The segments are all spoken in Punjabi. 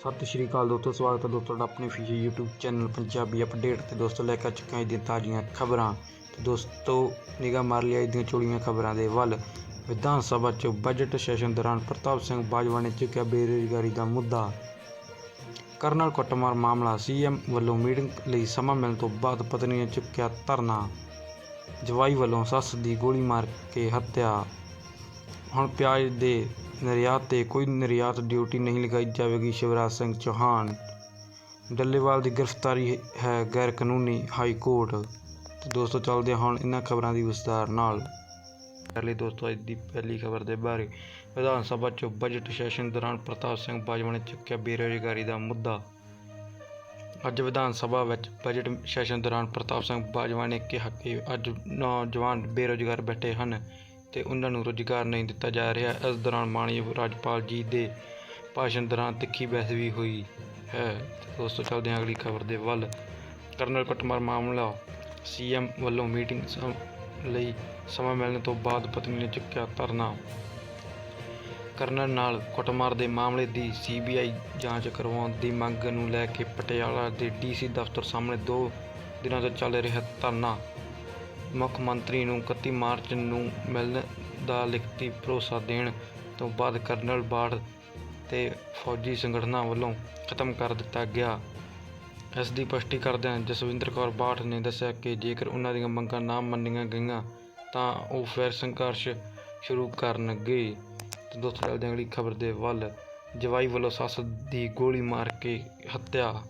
ਸਤਿ ਸ਼੍ਰੀ ਅਕਾਲ ਦੋਸਤੋ, ਸਵਾਗਤ ਹੈ ਦੋਸਤੋ ਤੁਹਾਡਾ ਆਪਣੇ feature YouTube channel Punjabi update ਤੇ। ਦੋਸਤੋ, ਲੈ ਕੇ ਆ ਹਾਂ ਦੀਆਂ ਤਾਜ਼ੀਆਂ ਖਬਰਾਂ। ਤੇ ਦੋਸਤੋ, ਨਿਗਾਹ ਮਾਰ ਲਈ ਦੀਆਂ ਚੋੜੀਆਂ ਖਬਰਾਂ ਦੇ ਵੱਲ। ਵਿਧਾਨ ਸਭਾ 'ਚ ਬਜਟ ਸੈਸ਼ਨ ਦੌਰਾਨ ਪ੍ਰਤਾਪ ਸਿੰਘ ਬਾਜਵਾ ਨੇ ਚੁੱਕਿਆ ਬੇਰੁਜ਼ਗਾਰੀ ਦਾ ਮੁੱਦਾ। ਕਰਨਲ ਕੁੱਟਮਾਰ ਮਾਮਲਾ, ਸੀਐਮ ਵੱਲੋਂ ਮੀਟਿੰਗ ਲਈ ਸਮਾਂ ਮਿਲਣ ਤੋਂ ਬਾਅਦ ਪਤਨੀ ਨੇ ਚੁੱਕਿਆ ਧਰਨਾ। ਜਵਾਈ ਵੱਲੋਂ ਸੱਸ ਦੀ ਗੋਲੀ ਮਾਰ ਕੇ ਹੱਤਿਆ। ਹੁਣ ਪਿਆਜ਼ ਦੇ ਨਿਰਯਾਤ ਤੇ ਕੋਈ ਨਿਰਯਾਤ ਡਿਊਟੀ ਨਹੀਂ ਲਗਾਈ ਜਾਵੇਗੀ, ਸ਼ਿਵਰਾਜ ਸਿੰਘ ਚੌਹਾਨ। ਡੱਲੇਵਾਲ ਦੀ ਗ੍ਰਿਫਤਾਰੀ ਹੈ ਗੈਰ ਕਾਨੂੰਨੀ ਹਾਈ ਕੋਰਟ। ਤੇ ਦੋਸਤੋ, ਚੱਲਦੇ ਹਾਂ ਹੁਣ ਇਹਨਾਂ ਖਬਰਾਂ ਦੀ ਵਿਸਤਾਰ ਨਾਲ। ਪਹਿਲੇ ਦੋਸਤੋ, ਅੱਜ ਦੀ ਪਹਿਲੀ ਖਬਰ ਦੇ ਬਾਰੇ। ਵਿਧਾਨ ਸਭਾ 'ਚ ਬਜਟ ਸੈਸ਼ਨ ਦੌਰਾਨ ਪ੍ਰਤਾਪ ਸਿੰਘ ਬਾਜਵਾ ਨੇ ਚੁੱਕਿਆ ਬੇਰੁਜ਼ਗਾਰੀ ਦਾ ਮੁੱਦਾ। ਅੱਜ ਵਿਧਾਨ ਸਭਾ ਵਿੱਚ ਬਜਟ ਸੈਸ਼ਨ ਦੌਰਾਨ ਪ੍ਰਤਾਪ ਸਿੰਘ ਬਾਜਵਾ ਨੇ ਕਿਹਾ ਕਿ ਅੱਜ ਨੌਜਵਾਨ ਬੇਰੁਜ਼ਗਾਰ ਬੈਠੇ ਹਨ। ਤੇ ਉਹਨਾਂ ਨੂੰ ਰੁਜ਼ਗਾਰ ਨਹੀਂ ਦਿੱਤਾ ਜਾ ਰਿਹਾ। ਇਸ ਦੌਰਾਨ ਮਾਨਯੋਗ ਰਾਜਪਾਲ ਜੀ ਦੇ ਭਾਸ਼ਣ ਦੌਰਾਨ ਤਿੱਖੀ ਬਹਿਸ ਵੀ ਹੋਈ ਹੈ। ਦੋਸਤੋ ਚੱਲਦੇ ਹਾਂ ਅਗਲੀ ਖਬਰ ਦੇ ਵੱਲ ਕਰਨਲ ਕੁੱਟਮਾਰ ਮਾਮਲਾ ਸੀਐਮ ਵੱਲੋਂ ਮੀਟਿੰਗ ਲਈ ਸਮਾਂ ਮਿਲਣ ਤੋਂ ਬਾਅਦ ਪਤਨੀ ਨੇ ਚੁੱਕਿਆ ਧਰਨਾ। ਕਰਨਲ ਨਾਲ ਕੁੱਟਮਾਰ ਦੇ ਮਾਮਲੇ ਦੀ ਸੀਬੀਆਈ ਜਾਂਚ ਕਰਵਾਉਣ ਦੀ ਮੰਗ ਨੂੰ ਲੈ ਕੇ ਪਟਿਆਲਾ ਦੇ ਡੀਸੀ ਦਫ਼ਤਰ ਸਾਹਮਣੇ ਦੋ ਦਿਨਾਂ ਤੋਂ ਚੱਲ ਰਿਹਾ ਧਰਨਾ। ਮੁੱਖ ਮੰਤਰੀ ਨੂੰ 31 ਮਾਰਚ ਨੂੰ ਮਿਲਣ ਦਾ ਲਿਖਤੀ ਭਰੋਸਾ ਦੇਣ ਤੋਂ ਬਾਅਦ ਕਰਨਲ ਬਾੜ ਤੇ ਫੌਜੀ ਸੰਗਠਨਾਂ ਵੱਲੋਂ ਖਤਮ ਕਰ ਦਿੱਤਾ ਗਿਆ। ਇਸ ਦੀ ਪੁਸ਼ਟੀ ਕਰਦਿਆਂ ਜਸਵਿੰਦਰ ਕੌਰ ਬਾਠ ਨੇ ਦੱਸਿਆ ਕਿ ਜੇਕਰ ਉਹਨਾਂ ਦੀਆਂ ਮੰਗਾਂ ਨਾ ਮੰਨੀਆਂ ਗਈਆਂ, ਤਾਂ ਉਹ ਫਿਰ ਸੰਘਰਸ਼ ਸ਼ੁਰੂ ਕਰਨਗੇ। ਤੇ ਦੋਸਤੋ ਚੱਲਦੇ ਅਗਲੀ ਖਬਰ ਦੇ ਵੱਲ ਜਵਾਈ ਵੱਲੋਂ ਸੱਸ ਦੀ ਗੋਲੀ ਮਾਰ ਕੇ ਹੱਤਿਆ।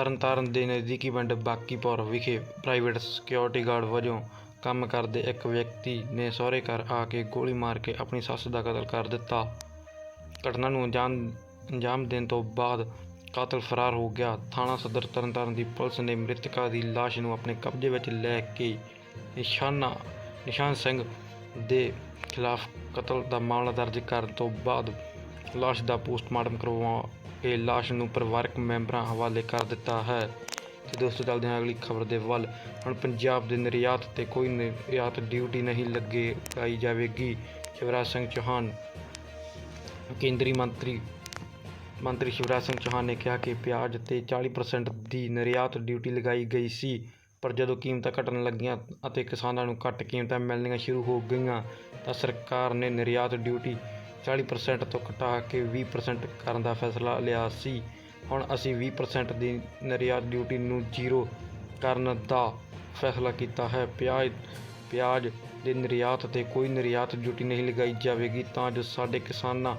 ਤਰਨਤਾਰਨ ਦੇ ਨਜ਼ਦੀਕੀ ਪਿੰਡ ਬਾਕੀਪੁਰ ਵਿਖੇ ਪ੍ਰਾਈਵੇਟ ਸਿਕਿਉਰਿਟੀ ਗਾਰਡ ਵਜੋਂ ਕੰਮ ਕਰਦੇ ਇੱਕ ਵਿਅਕਤੀ ਨੇ ਸਹੁਰੇ ਘਰ ਆ ਕੇ ਗੋਲੀ ਮਾਰ ਕੇ ਆਪਣੀ ਸੱਸ ਦਾ ਕਤਲ ਕਰ ਦਿੱਤਾ। ਘਟਨਾ ਨੂੰ ਅੰਜਾਮ ਅੰਜਾਮ ਦੇਣ ਤੋਂ ਬਾਅਦ ਕਾਤਲ ਫਰਾਰ ਹੋ ਗਿਆ। ਥਾਣਾ ਸਦਰ ਤਰਨਤਾਰਨ ਦੀ ਪੁਲਿਸ ਨੇ ਮ੍ਰਿਤਕਾ ਦੀ ਲਾਸ਼ ਨੂੰ ਆਪਣੇ ਕਬਜ਼ੇ ਵਿੱਚ ਲੈ ਕੇ ਨਿਸ਼ਾਨਾ, ਨਿਸ਼ਾਨ ਸਿੰਘ ਦੇ ਖਿਲਾਫ ਕਤਲ ਦਾ ਮਾਮਲਾ ਦਰਜ ਕਰਨ ਤੋਂ ਬਾਅਦ ਲਾਸ਼ ਦਾ ਪੋਸਟਮਾਰਟਮ ਕਰਵਾ ਕੇ ਲਾਸ਼ ਨੂੰ ਪਰਿਵਾਰਕ ਮੈਂਬਰਾਂ ਹਵਾਲੇ ਕਰ ਦਿੱਤਾ ਹੈ। ਤੇ ਦੋਸਤੋ, ਚੱਲਦੇ ਹਾਂ ਅਗਲੀ ਖਬਰ ਦੇ ਵੱਲ। ਹੁਣ ਪੰਜਾਬ ਦੇ ਨਿਰਯਾਤ ਤੇ ਕੋਈ ਨਿਰਯਾਤ ਡਿਊਟੀ ਨਹੀਂ ਲੱਗੇ ਪਾਈ ਜਾਵੇਗੀ। ਸ਼ਿਵਰਾਜ ਸਿੰਘ ਚੌਹਾਨ, ਕੇਂਦਰੀ ਮੰਤਰੀ ਮੰਤਰੀ ਸ਼ਿਵਰਾਜ ਸਿੰਘ ਚੌਹਾਨ ਨੇ ਕਿਹਾ ਕਿ ਪਿਆਜ਼ ਤੇ 40% ਦੀ ਨਿਰਯਾਤ ਡਿਊਟੀ ਲਗਾਈ ਗਈ ਸੀ, ਪਰ ਜਦੋਂ ਕੀਮਤਾਂ ਘਟਣ ਲੱਗੀਆਂ ਅਤੇ ਕਿਸਾਨਾਂ ਨੂੰ ਘੱਟ ਕੀਮਤਾਂ ਮਿਲਣੀਆਂ ਸ਼ੁਰੂ ਹੋ ਗਈਆਂ, ਤਾਂ ਸਰਕਾਰ ਨੇ ਨਿਰਯਾਤ ਡਿਊਟੀ 40% ਤੋਂ ਘਟਾ ਕੇ 20% ਕਰਨ ਦਾ ਫੈਸਲਾ ਲਿਆ ਸੀ। ਹੁਣ ਅਸੀਂ 20% ਦੀ ਨਿਰਯਾਤ ਡਿਊਟੀ ਨੂੰ ਜ਼ੀਰੋ ਕਰਨ ਦਾ ਫੈਸਲਾ ਕੀਤਾ ਹੈ। ਪਿਆਜ਼ ਪਿਆਜ਼ ਦੇ ਨਿਰਯਾਤ ਤੇ ਕੋਈ ਨਿਰਯਾਤ ਡਿਊਟੀ ਨਹੀਂ ਲਗਾਈ ਜਾਵੇਗੀ, ਤਾਂ ਜੋ ਸਾਡੇ ਕਿਸਾਨਾਂ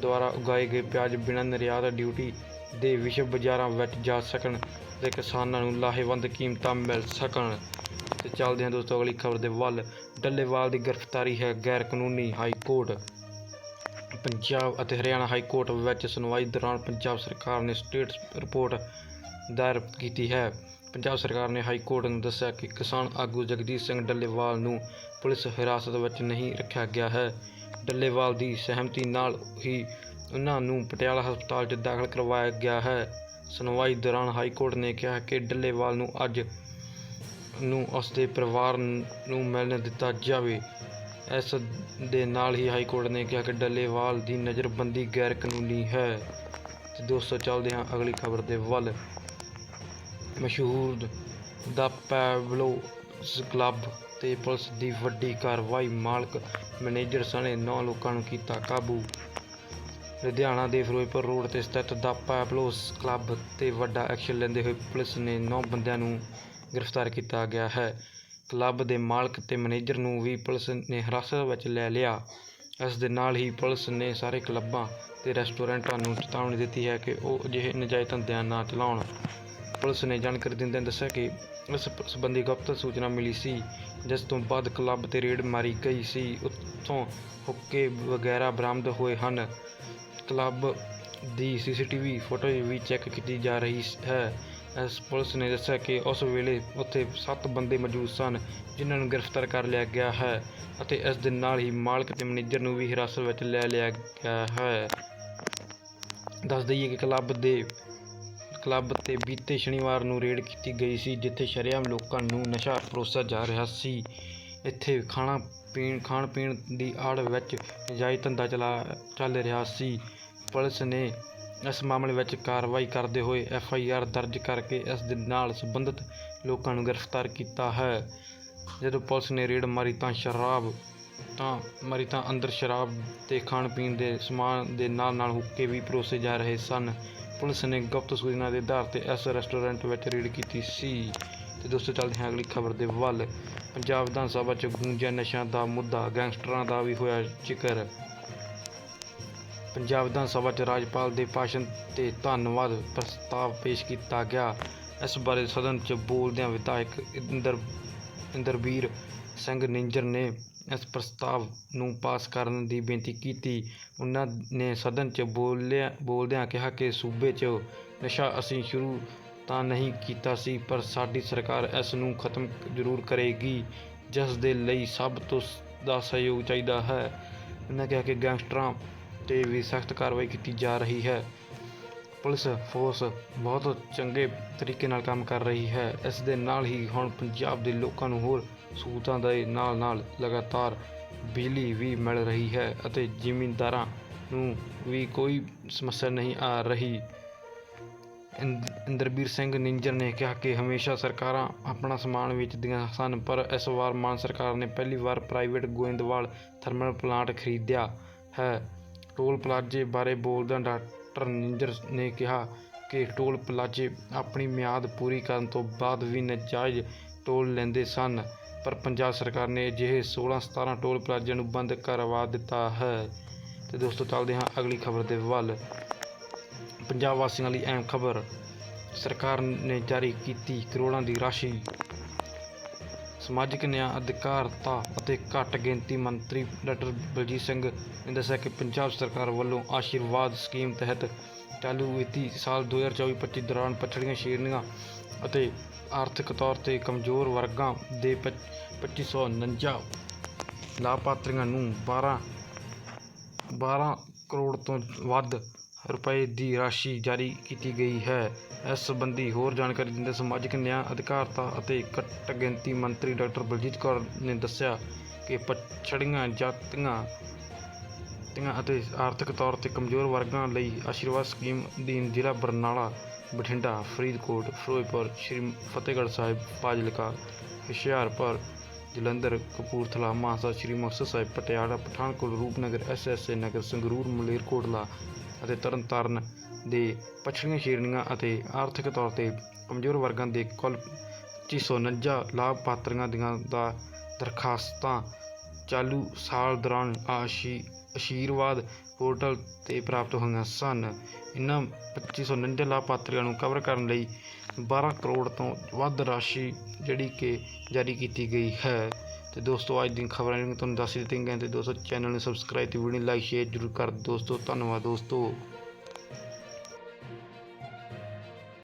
ਦੁਆਰਾ ਉਗਾਏ ਗਏ ਪਿਆਜ਼ ਬਿਨਾਂ ਨਿਰਯਾਤ ਡਿਊਟੀ ਦੇ ਵਿਸ਼ਵ ਬਾਜ਼ਾਰਾਂ ਵਿੱਚ ਜਾ ਸਕਣ ਤੇ ਕਿਸਾਨਾਂ ਨੂੰ ਲਾਹੇਵੰਦ ਕੀਮਤਾਂ ਮਿਲ ਸਕਣ। ਤੇ ਚੱਲਦੇ ਹਾਂ ਦੋਸਤੋ, ਅਗਲੀ ਖਬਰ ਦੇ ਵੱਲ। ਡੱਲੇਵਾਲ ਦੀ ਗ੍ਰਿਫਤਾਰੀ ਹੈ ਗੈਰ ਕਾਨੂੰਨੀ ਹਾਈ ਕੋਰਟ। ਪੰਜਾਬ ਅਤੇ ਹਰਿਆਣਾ ਹਾਈ ਕੋਰਟ ਵਿੱਚ ਸੁਣਵਾਈ ਦੌਰਾਨ ਪੰਜਾਬ ਸਰਕਾਰ ਨੇ ਸਟੇਟ ਰਿਪੋਰਟ ਦਾਇਰ ਕੀਤੀ ਹੈ। ਪੰਜਾਬ ਸਰਕਾਰ ਨੇ ਹਾਈ ਕੋਰਟ ਨੂੰ ਦੱਸਿਆ ਕਿ ਕਿਸਾਨ ਆਗੂ ਜਗਦੀਸ਼ ਸਿੰਘ ਡੱਲੇਵਾਲ ਨੂੰ ਪੁਲਿਸ ਹਿਰਾਸਤ ਵਿੱਚ ਨਹੀਂ ਰੱਖਿਆ ਗਿਆ ਹੈ। ਡੱਲੇਵਾਲ ਦੀ ਸਹਿਮਤੀ ਨਾਲ ਹੀ ਉਹਨਾਂ ਨੂੰ ਪਟਿਆਲਾ ਹਸਪਤਾਲ 'ਚ ਦਾਖਲ ਕਰਵਾਇਆ ਗਿਆ ਹੈ। ਸੁਣਵਾਈ ਦੌਰਾਨ ਹਾਈ ਕੋਰਟ ਨੇ ਕਿਹਾ ਕਿ ਡੱਲੇਵਾਲ ਨੂੰ ਅੱਜ ਨੂੰ ਉਸ ਦੇ ਪਰਿਵਾਰ ਨੂੰ ਮਿਲਣ ਦਿੱਤਾ ਜਾਵੇ। ਇਸ ਦੇ ਨਾਲ ਹੀ ਹਾਈ ਕੋਰਟ ਨੇ ਕਿਹਾ ਕਿ ਡੱਲੇਵਾਲ ਦੀ ਨਜ਼ਰਬੰਦੀ ਗੈਰ ਕਾਨੂੰਨੀ ਹੈ। ਤੇ ਦੋਸਤੋ, ਚੱਲਦੇ ਹਾਂ ਅਗਲੀ ਖਬਰ ਦੇ ਵੱਲ। ਮਸ਼ਹੂਰ ਦਾ ਪੈਬਲੋ ਕਲੱਬ ਤੇ ਪੁਲਿਸ ਦੀ ਵੱਡੀ ਕਾਰਵਾਈ ਮਾਲਕ ਮੈਨੇਜਰ ਸਣੇ 9 ਲੋਕਾਂ ਨੂੰ ਕੀਤਾ ਕਾਬੂ। ਲੁਧਿਆਣਾ ਦੇ ਫਿਰੋਜ਼ਪੁਰ ਰੋਡ ਤੇ ਸਥਿਤ ਦਾ ਪੈਬਲੋਸ ਕਲੱਬ ਤੇ ਵੱਡਾ ਐਕਸ਼ਨ ਲੈਂਦੇ ਹੋਏ ਪੁਲਿਸ ਨੇ 9 ਬੰਦਿਆਂ ਨੂੰ ਗ੍ਰਿਫਤਾਰ ਕੀਤਾ ਗਿਆ ਹੈ। ਕਲੱਬ ਦੇ ਮਾਲਕ ਅਤੇ ਮੈਨੇਜਰ ਨੂੰ ਵੀ ਪੁਲਿਸ ਨੇ ਹਿਰਾਸਤ ਵਿੱਚ ਲੈ ਲਿਆ। ਇਸ ਦੇ ਨਾਲ ਹੀ ਪੁਲਿਸ ਨੇ ਸਾਰੇ ਕਲੱਬਾਂ ਅਤੇ ਰੈਸਟੋਰੈਂਟਾਂ ਨੂੰ ਚੇਤਾਵਨੀ ਦਿੱਤੀ ਹੈ ਕਿ ਉਹ ਅਜਿਹੇ ਨਜਾਇਜ਼ ਧੰਦਿਆਂ ਨਾ ਚਲਾਉਣ। ਪੁਲਿਸ ਨੇ ਜਾਣਕਾਰੀ ਦਿੰਦਿਆਂ ਦੱਸਿਆ ਕਿ ਇਸ ਸੰਬੰਧੀ ਗੁਪਤ ਸੂਚਨਾ ਮਿਲੀ ਸੀ, ਜਿਸ ਤੋਂ ਬਾਅਦ ਕਲੱਬ ਤੇ ਰੇਡ ਮਾਰੀ ਗਈ ਸੀ। ਉੱਥੋਂ ਹੁੱਕੇ ਵਗੈਰਾ ਬਰਾਮਦ ਹੋਏ ਹਨ। ਕਲੱਬ ਦੀ ਸੀਸੀਟੀਵੀ ਫੁਟੇਜ ਵੀ ਚੈੱਕ ਕੀਤੀ ਜਾ ਰਹੀ ਹੈ। ਐਸ ਪੁਲਿਸ ਨੇ ਦੱਸਿਆ ਕਿ ਉਸ ਵੇਲੇ ਉੱਥੇ 7 ਬੰਦੇ ਮੌਜੂਦ ਸਨ, ਜਿਨ੍ਹਾਂ ਨੂੰ ਗ੍ਰਿਫਤਾਰ ਕਰ ਲਿਆ ਗਿਆ ਹੈ ਅਤੇ ਇਸ ਦੇ ਨਾਲ ਹੀ ਮਾਲਕ ਤੇ ਮੈਨੇਜਰ ਨੂੰ ਵੀ ਹਿਰਾਸਤ ਵਿੱਚ ਲੈ ਲਿਆ ਗਿਆ ਹੈ। ਦੱਸ ਦਈਏ ਕਿ ਕਲੱਬ ਦੇ, ਕਲੱਬ ਤੇ ਬੀਤੇ ਸ਼ਨੀਵਾਰ ਨੂੰ ਰੇਡ ਕੀਤੀ ਗਈ ਸੀ, ਜਿੱਥੇ ਸ਼ਰੇਆਮ ਲੋਕਾਂ ਨੂੰ ਨਸ਼ਾ ਪਰੋਸਿਆ ਜਾ ਰਿਹਾ ਸੀ। ਇੱਥੇ ਖਾਣਾ ਪੀਣ, ਖਾਣ ਪੀਣ ਦੀ ਆੜ ਵਿੱਚ ਨਜਾਇਜ਼ ਧੰਦਾ ਚਲਾ, ਚੱਲ ਰਿਹਾ ਸੀ। ਪੁਲਿਸ ਨੇ ਇਸ ਮਾਮਲੇ ਵਿੱਚ ਕਾਰਵਾਈ ਕਰਦੇ ਹੋਏ ਐਫ ਆਈ ਆਰ ਦਰਜ ਕਰਕੇ ਇਸ ਦੇ ਨਾਲ ਸੰਬੰਧਿਤ ਲੋਕਾਂ ਨੂੰ ਗ੍ਰਿਫਤਾਰ ਕੀਤਾ ਹੈ। ਜਦੋਂ ਪੁਲਿਸ ਨੇ ਰੇਡ ਮਾਰੀ ਤਾਂ ਸ਼ਰਾਬ, ਤਾਂ ਮਾਰੀ ਤਾਂ ਅੰਦਰ ਸ਼ਰਾਬ ਤੇ ਖਾਣ ਪੀਣ ਦੇ ਸਮਾਨ ਦੇ ਨਾਲ ਨਾਲ ਹੁੱਕੇ ਵੀ ਪਰੋਸੇ ਜਾ ਰਹੇ ਸਨ। ਪੁਲਿਸ ਨੇ ਗੁਪਤ ਸੂਚਨਾ ਦੇ ਆਧਾਰ ਤੇ ਇਸ ਰੈਸਟੋਰੈਂਟ ਵਿੱਚ ਰੇਡ ਕੀਤੀ ਸੀ। ਤੇ ਦੋਸਤੋ, ਚੱਲਦੇ ਹਾਂ ਅਗਲੀ ਖਬਰ ਦੇ ਵੱਲ। ਪੰਜਾਬ ਵਿਧਾਨ ਸਭਾ 'ਚ ਗੂੰਜਿਆ ਨਸ਼ਿਆਂ ਦਾ ਮੁੱਦਾ, ਗੈਂਗਸਟਰਾਂ ਦਾ ਵੀ ਹੋਇਆ ਜ਼ਿਕਰ। ਪੰਜਾਬ ਵਿਧਾਨ ਸਭਾ 'ਚ ਰਾਜਪਾਲ ਦੇ ਭਾਸ਼ਣ ਤੇ ਧੰਨਵਾਦ ਪ੍ਰਸਤਾਵ ਪੇਸ਼ ਕੀਤਾ ਗਿਆ। ਇਸ ਬਾਰੇ ਸਦਨ 'ਚ ਬੋਲਦਿਆਂ ਵਿਧਾਇਕ ਇੰਦਰ ਇੰਦਰਬੀਰ ਸਿੰਘ ਨਿੰਜਰ ਨੇ ਇਸ ਪ੍ਰਸਤਾਵ ਨੂੰ ਪਾਸ ਕਰਨ ਦੀ ਬੇਨਤੀ ਕੀਤੀ। ਉਹਨਾਂ ਨੇ ਸਦਨ 'ਚ ਬੋਲਿਆ, ਬੋਲਦਿਆਂ ਕਿਹਾ ਕਿ ਸੂਬੇ 'ਚ ਨਸ਼ਾ ਅਸੀਂ ਸ਼ੁਰੂ ਤਾਂ ਨਹੀਂ ਕੀਤਾ ਸੀ, ਪਰ ਸਾਡੀ ਸਰਕਾਰ ਇਸ ਨੂੰ ਖਤਮ ਜ਼ਰੂਰ ਕਰੇਗੀ, ਜਿਸ ਦੇ ਲਈ ਸਭ ਤੋਂ ਦਾ ਸਹਿਯੋਗ ਚਾਹੀਦਾ ਹੈ। ਉਹਨਾਂ ਕਿਹਾ ਕਿ ਗੈਂਗਸਟਰਾਂ ਤੇ ਵੀ ਸਖਤ ਕਾਰਵਾਈ ਕੀਤੀ ਜਾ ਰਹੀ ਹੈ। ਪੁਲਿਸ ਫੋਰਸ ਬਹੁਤ ਚੰਗੇ ਤਰੀਕੇ ਨਾਲ ਕੰਮ ਕਰ ਰਹੀ ਹੈ। ਇਸ ਦੇ ਨਾਲ ਹੀ ਹੁਣ ਪੰਜਾਬ ਦੇ ਲੋਕਾਂ ਨੂੰ ਹੋਰ ਸਹੂਲਤਾਂ ਦੇ ਨਾਲ ਨਾਲ ਲਗਾਤਾਰ ਬਿਜਲੀ ਵੀ ਮਿਲ ਰਹੀ ਹੈ ਅਤੇ ਜ਼ਿਮੀਂਦਾਰਾਂ ਨੂੰ ਵੀ ਕੋਈ ਸਮੱਸਿਆ ਨਹੀਂ ਆ ਰਹੀ। ਇੰਦ- ਇੰਦਰਬੀਰ ਸਿੰਘ ਨਿੰਜਰ ਨੇ ਕਿਹਾ ਕਿ ਹਮੇਸ਼ਾ ਸਰਕਾਰਾਂ ਆਪਣਾ ਸਮਾਨ ਵੇਚਦੀਆਂ ਸਨ, ਪਰ ਇਸ ਵਾਰ ਮਾਨ ਸਰਕਾਰ ਨੇ ਪਹਿਲੀ ਵਾਰ ਪ੍ਰਾਈਵੇਟ ਗੋਇੰਦਵਾਲ ਥਰਮਲ ਪਲਾਂਟ ਖਰੀਦਿਆ ਹੈ। ਟੋਲ ਪਲਾਜ਼ੇ ਬਾਰੇ ਬੋਲਦਿਆਂ ਡਾਕਟਰ ਨਿੰਜਰ ਨੇ ਕਿਹਾ ਕਿ ਟੋਲ ਪਲਾਜ਼ੇ ਆਪਣੀ ਮਿਆਦ ਪੂਰੀ ਕਰਨ ਤੋਂ ਬਾਅਦ ਵੀ ਨਾਜਾਇਜ਼ ਟੋਲ ਲੈਂਦੇ ਸਨ, ਪਰ ਪੰਜਾਬ ਸਰਕਾਰ ਨੇ ਅਜਿਹੇ 16-17 ਟੋਲ ਪਲਾਜ਼ਿਆਂ ਨੂੰ ਬੰਦ ਕਰਵਾ ਦਿੱਤਾ ਹੈ। ਤੇ ਦੋਸਤੋ, ਚੱਲਦੇ ਹਾਂ ਅਗਲੀ ਖਬਰ ਦੇ ਵੱਲ। ਪੰਜਾਬ ਵਾਸੀਆਂ ਲਈ ਅਹਿਮ ਖਬਰ, ਸਰਕਾਰ ਨੇ ਜਾਰੀ ਕੀਤੀ ਕਰੋੜਾਂ ਦੀ ਰਾਸ਼ੀ ਸਮਾਜਿਕ ਨਿਆਂ, ਅਧਿਕਾਰਤਾ ਅਤੇ ਘੱਟ ਗਿਣਤੀ ਮੰਤਰੀ ਡਾਕਟਰ ਬਲਜੀਤ ਸਿੰਘ ਨੇ ਦੱਸਿਆ ਕਿ ਪੰਜਾਬ ਸਰਕਾਰ ਵੱਲੋਂ ਆਸ਼ੀਰਵਾਦ ਸਕੀਮ ਤਹਿਤ ਚਾਲੂ ਵਿੱਤੀ ਸਾਲ 2024-25 ਦੌਰਾਨ ਪਛੜੀਆਂ ਸ਼੍ਰੇਣੀਆਂ ਅਤੇ ਆਰਥਿਕ ਤੌਰ ਤੇ ਕਮਜ਼ੋਰ ਵਰਗਾਂ ਦੇ ਪੱਚ- 2549 ਲਾਭਪਾਤਰੀਆਂ ਨੂੰ 12 12 ਕਰੋੜ ਤੋਂ ਵੱਧ ਰੁਪਏ ਦੀ ਰਾਸ਼ੀ ਜਾਰੀ ਕੀਤੀ ਗਈ ਹੈ। ਇਸ ਸੰਬੰਧੀ ਹੋਰ ਜਾਣਕਾਰੀ ਦਿੰਦੇ ਸਮਾਜਿਕ ਨਿਆਂ ਅਧਿਕਾਰਤਾ ਅਤੇ ਘੱਟ ਗਿਣਤੀ ਮੰਤਰੀ ਡਾਕਟਰ ਬਲਜੀਤ ਕੌਰ ਨੇ ਦੱਸਿਆ ਕਿ ਪਛੜੀਆਂ ਜਾਤੀਆਂ ਜਾਤੀਆਂ ਅਤੇ ਆਰਥਿਕ ਤੌਰ ਤੇ ਕਮਜ਼ੋਰ ਵਰਗਾਂ ਲਈ ਆਸ਼ੀਰਵਾਦ ਸਕੀਮ ਅਧੀਨ ਜ਼ਿਲ੍ਹਾ ਬਰਨਾਲਾ, ਬਠਿੰਡਾ, ਫਰੀਦਕੋਟ, ਫਿਰੋਜ਼ਪੁਰ, ਸ਼੍ਰੀ ਫਤਿਹਗੜ੍ਹ ਸਾਹਿਬ, ਫਾਜ਼ਿਲਕਾ, ਹੁਸ਼ਿਆਰਪੁਰ ਜਲੰਧਰ, ਕਪੂਰਥਲਾ ਮਾਨਸਾ ਸ਼੍ਰੀ ਮੁਕਤਸਰ ਸਾਹਿਬ, ਪਟਿਆਲਾ, ਪਠਾਨਕੋਟ, ਰੂਪਨਗਰ ਐਸਐਸਏ ਨਗਰ, ਸੰਗਰੂਰ ਮਲੇਰਕੋਟਲਾ ਅਤੇ ਤਰਨਤਾਰਨ ਦੇ ਪਛੜੀਆਂ ਸ਼੍ਰੇਣੀਆਂ ਅਤੇ ਆਰਥਿਕ ਤੌਰ ਤੇ ਕਮਜ਼ੋਰ ਵਰਗਾਂ ਦੇ ਕੁੱਲ 2549 ਲਾਭਪਾਤਰੀਆਂ ਦੀਆਂ ਦਾ ਦਰਖਾਸਤਾਂ ਚਾਲੂ ਸਾਲ ਦੌਰਾਨ ਆਸ਼ੀ ਆਸ਼ੀਰਵਾਦ ਪੋਰਟਲ ਤੇ ਪ੍ਰਾਪਤ ਹੋਈਆਂ ਸਨ। ਇਨ੍ਹਾਂ 2549 ਲਾਭਪਾਤਰੀਆਂ ਨੂੰ ਕਵਰ ਕਰਨ ਲਈ 12 ਕਰੋੜ ਤੋਂ ਵੱਧ ਰਾਸ਼ੀ ਜਿਹੜੀ ਕਿ ਜਾਰੀ ਕੀਤੀ ਗਈ ਹੈ। ਤੇ ਦੋਸਤੋ, ਅੱਜ ਦੀਆਂ ਖਬਰਾਂ ਜਿਹੜੀਆਂ ਤੁਹਾਨੂੰ ਦੱਸ ਦਿੱਤੀਆਂ ਗਈਆਂ ਤੇ ਦੋਸਤੋ, ਚੈਨਲ ਨੂੰ ਸਬਸਕ੍ਰਾਈਬ ਤੇ ਵੀਡੀਓ ਲਾਈਕ ਸ਼ੇਅਰ ਜ਼ਰੂਰ ਕਰ। ਦੋਸਤੋ, ਧੰਨਵਾਦ ਦੋਸਤੋ।